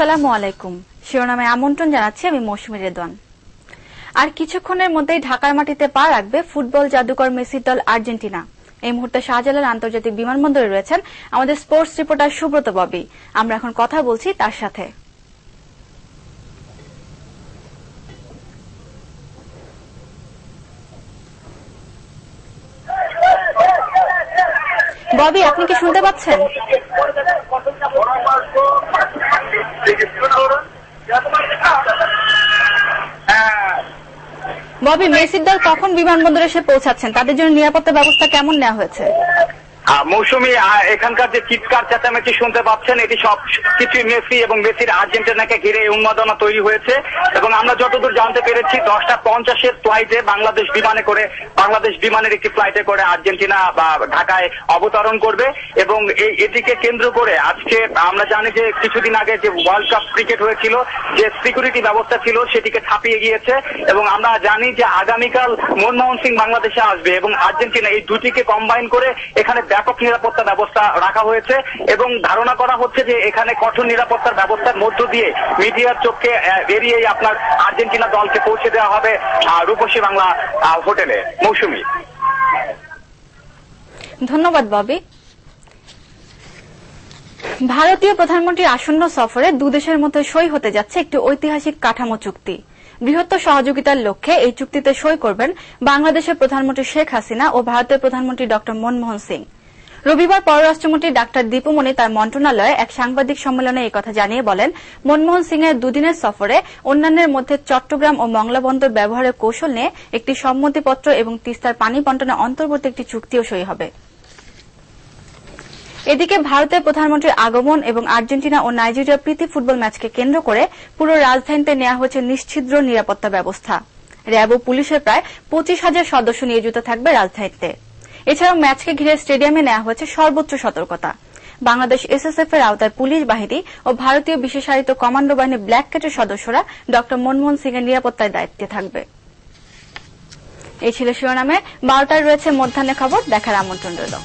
আসসালামু আলাইকুম। শিরোনামে আমন্ত্রণ জানাচ্ছি আমি মৌসুমী রেদওয়ান। আর কিছুক্ষণের মধ্যেই ঢাকার মাটিতে পা রাখবে ফুটবল জাদুকর মেসির দল আর্জেন্টিনা। এই মুহূর্তে শাহজালাল আন্তর্জাতিক বিমানবন্দরে রয়েছেন আমাদের স্পোর্টস রিপোর্টার সুব্রত ববি। আমরা এখন কথা বলছি তার সাথে। ববি, আপনি কি শুনতে পাচ্ছেন? ববি মেসির দল কখন বিমানবন্দরে এসে পৌঁছাচ্ছেন? তাদের জন্য নিরাপত্তা ব্যবস্থা কেমন নেওয়া হয়েছে? মৌসুমী এখানকার যে চিৎকার চেঁচামেচি শুনতে পাচ্ছেন, এটি সব কিছুই মেসি এবং মেসির আর্জেন্টিনাকে ঘিরে উন্মাদনা তৈরি হয়েছে। এবং আমরা যতদূর জানতে পেরেছি, দশটা পঞ্চাশের ফ্লাইটে বাংলাদেশ বিমানে করে, বাংলাদেশ বিমানের একটি ফ্লাইটে করে আর্জেন্টিনা বা ঢাকায় অবতরণ করবে। এবং এই, এটিকে কেন্দ্র করে আজকে আমরা জানি যে কিছুদিন আগে যে ওয়ার্ল্ড কাপ ক্রিকেট হয়েছিল, যে সিকিউরিটি ব্যবস্থা ছিল, সেটিকে ছাপিয়ে গিয়েছে। এবং আমরা জানি যে আগামীকাল মনমোহন সিং বাংলাদেশে আসবে এবং আর্জেন্টিনা এই দুটিকে কম্বাইন করে এখানে ব্যাপক নিরাপত্তা ব্যবস্থা রাখা হয়েছে এবং ধারণা করা হচ্ছে যে এখানে কঠোর নিরাপত্তার ব্যবস্থার মধ্য দিয়ে মিডিয়ার চোখকে এড়িয়েই আপনার আর্জেন্টিনা দলকে পৌঁছে দেওয়া হবে রূপসী বাংলা হোটেলে। মৌসুমী। ধন্যবাদ, ববি। ভারতীয় প্রধানমন্ত্রীর আসন্ন সফরে দুদেশের মধ্যে সই হতে যাচ্ছে একটি ঐতিহাসিক কাঠামো চুক্তি। বৃহত্তর সহযোগিতার লক্ষ্যে এই চুক্তিতে সই করবেন বাংলাদেশের প্রধানমন্ত্রী শেখ হাসিনা ও ভারতের প্রধানমন্ত্রী ড মনমোহন সিং। রবিবার পররাষ্ট্রমন্ত্রী ডাক্তার দীপুমণি তার মন্ত্রণালয়ে এক সাংবাদিক সম্মেলনে কথা জানিয়ে বলেন, মনমোহন সিং এর দুদিনের সফরে অন্যান্যের মধ্যে চট্টগ্রাম ও মংলা বন্দর ব্যবহারের কৌশল নিয়ে একটি সম্মতিপত্র এবং তিস্তার পানি বন্টনে অন্তর্বর্তী একটি চুক্তিও সই হবে। এদিকে ভারতের প্রধানমন্ত্রীর আগমন এবং আর্জেন্টিনা ও নাইজেরিয়া প্রীতি ফুটবল ম্যাচকে কেন্দ্র করে পুরো রাজধানীতে নেওয়া হয়েছে নিশ্ছিদ্র নিরাপত্তা ব্যবস্থা। র্যাব ও পুলিশের প্রায় পঁচিশ হাজার সদস্য নিয়োজিত থাকবে রাজধানীতে। এছাড়াও ম্যাচকে ঘিরে স্টেডিয়ামে নেওয়া হয়েছে সর্বোচ্চ সতর্কতা। বাংলাদেশ এসএসএফ এর আওতায় পুলিশ বাহিনী ও ভারতীয় বিশেষায়িত কমান্ডো বাহিনী ব্ল্যাক ক্যাটের সদস্যরা ড মনমোহন সিং এর নিরাপত্তায় দায়িত্বে থাকবে। এই ছিল শিরোনামে। বারোটায় রয়েছে মধ্যাহ্নে খবর। দেখার আমন্ত্রণ রইল।